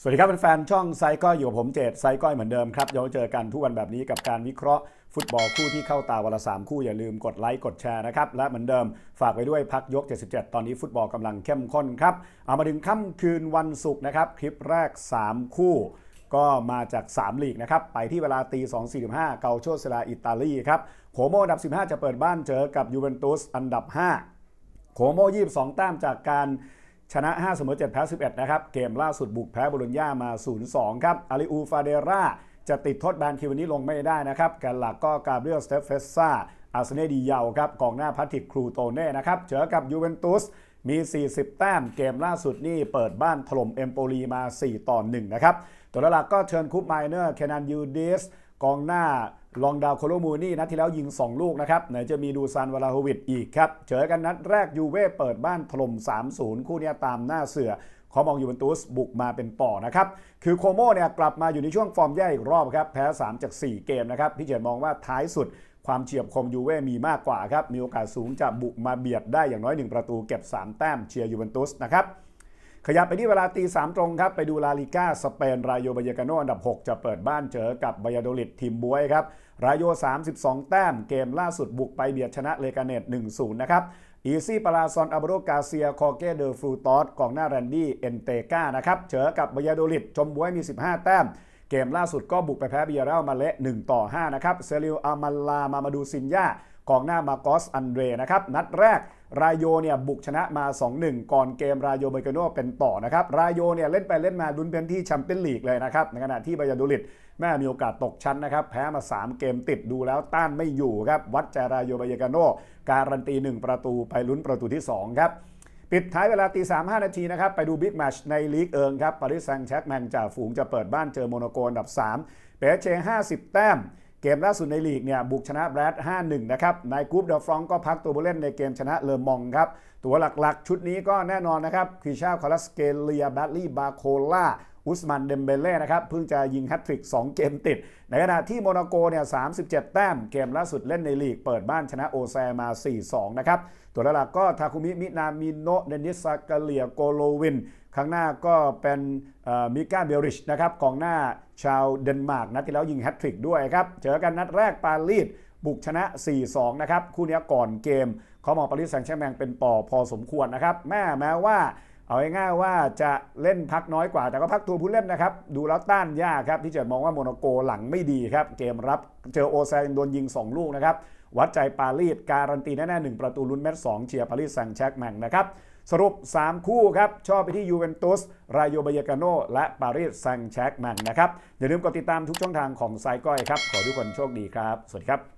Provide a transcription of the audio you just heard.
สวัสดีครับแฟนๆช่องไซก้อยอยู่กับผมเจตไซก้อยเหมือนเดิมครับเราเจอกันทุกวันแบบนี้กับการวิเคราะห์ฟุตบอลคู่ที่เข้าตาวันละสามคู่อย่าลืมกดไลค์กดแชร์นะครับและเหมือนเดิมฝากไปด้วยพักยก 77 ตอนนี้ฟุตบอลกำลังเข้มข้นครับเอามาถึงค่ำคืนวันศุกร์นะครับคลิปแรก 3 คู่ ก็มาจาก 3 ลีกนะครับไปที่เวลาตี 2.45 เกาโชเซลาอิตาลีครับโคโมอันดับ 15 จะเปิดบ้านเจอกับยูเวนตุสอันดับ 5 โคโม22 แต้มจากการ ชนะ 5 เสมอ 7 แพ้ 11 นะครับ เกมล่าสุดบุกแพ้บโลญญามา 0-2 ครับ อาริอูฟาเดราจะติดโทษแบนคิววันนี้ลงไม่ได้นะครับแกันหลักก็กาเบรียลสเตฟเฟสซาอาร์เซเนดีเยาครับกองหน้าพัติกครูโตเน่นะครับเจอกับยูเวนตุสมี 40 แต้ม เกมล่าสุดนี่เปิดบ้านถล่มเอมโปลีมา 4 ต่อ 1 นะครับ ตัวหลักก็เชิญคุปไมเนอร์เคนนันยูดิส กองหน้า ลองดาวโคโลมูนี่นัดที่แล้วยิง 2 ลูกนะครับไหนจะมีดูซานวาลาโฮวิดอีกครับเจอกันนัดแรกยูเว่เปิดบ้านถล่ม 3-0 คู่นี้ตามหน้าเสือขามองยูเวนตุสบุกมาเป็นต่อนะครับ คือโคโมเนี่ยกลับมาอยู่ในช่วงฟอร์มแย่อีกรอบครับ แพ้ 3 จาก 4 เกมนะครับ พี่เจตมองว่าท้ายสุดความเฉียบคมยูเว่มีมากกว่าครับ มีโอกาสสูงจะบุกมาเบียดได้อย่างน้อย 1 ประตูเก็บ 3 แต้มเชียร์ยูเวนตุสนะครับ ขยับไปที่เวลาตีสามตรงครับ ไปดูลาลิก้าสเปนรายโยบายกาโนอันดับ 6 จะเปิดบ้านเจอกับบายาโดลิดทีมบวยครับ รายโย 32 แต้มเกมล่าสุดบุกไปเบียดชนะเลกาเนต1-0 นะครับอีซี่ปาลาซอนอับโรกาเซีย คอเกเดอฟรูตอสกองหน้าแรนดี้เอนเตกานะครับเจอกับบายาโดลิดชมบวยมี 15 แต้ม เกมล่าสุดก็บุกไปแพ้เบียร์เรลมาเละ1ต่อ5นะครับเซริลอามาลามามาดูซินยากองหน้ามาโกสอันเดรนะครับนัดแรก รายโยเนี่ยบุกชนะมา 2-1 ก่อนเกมรายโยเบเกโนเป็นต่อนะครับ รายโยเนี่ยเล่นไปเล่นมาลุ้นเป็นที่แชมเปี้ยนลีกเลยนะครับ ในขณะที่บายาโดลิดแม่มีโอกาสตกชั้นนะครับ แพ้มา 3 เกมติดดูแล้วต้านไม่อยู่ครับ วัดใจรายโยบายาโกโนการันตี 1 ประตูไปลุ้นประตูที่ 2 ครับปิดท้ายเวลาตีสามห้านาทีนะครับ ไปดูบิ๊กแมชในลีกเอิงครับปารีสแซงต์แชร์กแมงจ่าฝูงจะเปิดบ้านเจอโมนาโกอันดับ 3 เปเช50 แต้ม เกมล่าสุดในลีกเนี่ยบุกชนะแบรด5-1 นะครับ ในกรุ๊ปเดอะฟรองก็พักตัวผู้เล่นในเกมชนะเลอมองครับ ตัวหลักๆ ชุดนี้ก็แน่นอนนะครับคริชาคารัสเกเลียแบตลี่บาโคล่า อุสมันเดมเบเล่นะครับเพิ่งจะยิงแฮตทริก 2 เกมติด ในขณะที่โมนาโกเนี่ย 37 แต้ม เกมล่าสุดเล่นในลีก เปิดบ้านชนะโอแซมา 4-2 นะครับ ตัวหลักก็ทาคุมิมินามิโนเดนิสซากาเลียโกโลวิน ข้างหน้าก็เป็นมิก้าเบลริชนะครับกองหน้าชาวเดนมาร์กนัดที่แล้วยิงแฮตทริกด้วยครับเจอกันนัดแรกปารีสบุกชนะ 4-2 นะครับ คู่นี้ก่อนเกมเขามองปารีสแซงต์แชร์แมงเป็นต่อพอสมควรนะครับ แม่แม้ว่า เอาง่ายๆว่าจะเล่นพักน้อยกว่าแต่ก็พักตัวผู้เล่นนะครับ ดูแล้วต้านยากครับที่จะมองว่าโมนาโกหลังไม่ดีครับ เกมรับเจอโอแซงโดนยิง 2 ลูกนะครับ วัดใจปารีสการันตีแน่ๆ1ประตูลุ้นเม็ด2เชียร์ปารีสแซงแชกแมงนะครับ สรุป 3 คู่ครับ ชอบไปที่ยูเวนตุสรายโยบายกาโนและปารีสแซงแชกแมงนะครับอย่าลืมกดติดตามทุกช่องทางของไซก้อยครับขอทุกคนโชคดีครับ สวัสดีครับ